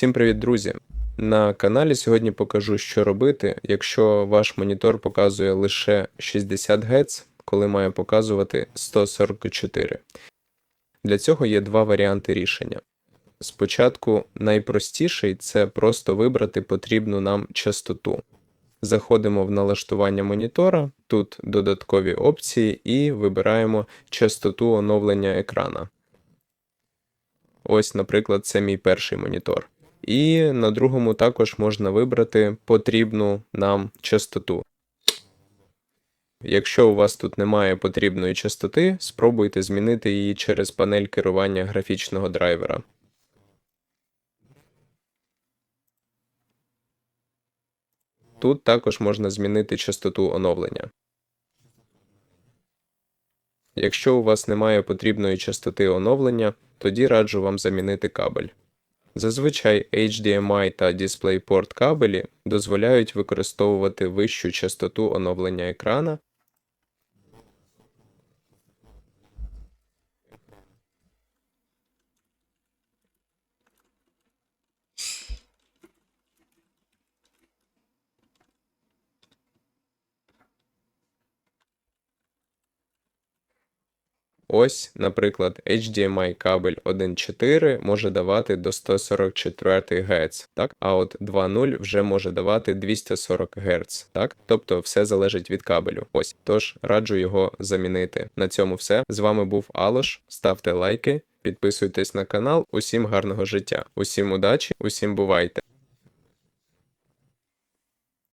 Всім привіт, друзі! На каналі сьогодні покажу, що робити, якщо ваш монітор показує лише 60 Гц, коли має показувати 144. Для цього є два варіанти рішення. Спочатку найпростіший це просто вибрати потрібну нам частоту. Заходимо в налаштування монітора, тут додаткові опції і вибираємо частоту оновлення екрана. Ось, наприклад, це мій перший монітор. І на другому також можна вибрати потрібну нам частоту. Якщо у вас тут немає потрібної частоти, спробуйте змінити її через панель керування графічного драйвера. Тут також можна змінити частоту оновлення. Якщо у вас немає потрібної частоти оновлення, тоді раджу вам замінити кабель. Зазвичай HDMI та DisplayPort кабелі дозволяють використовувати вищу частоту оновлення екрана. Ось, наприклад, HDMI кабель 1.4 може давати до 144 Гц, так? а от 2.0 вже може давати 240 Гц. Так? Тобто все залежить від кабелю. Ось, тож раджу його замінити. На цьому все. З вами був Алош. Ставте лайки, підписуйтесь на канал. Усім гарного життя, усім удачі, усім бувайте!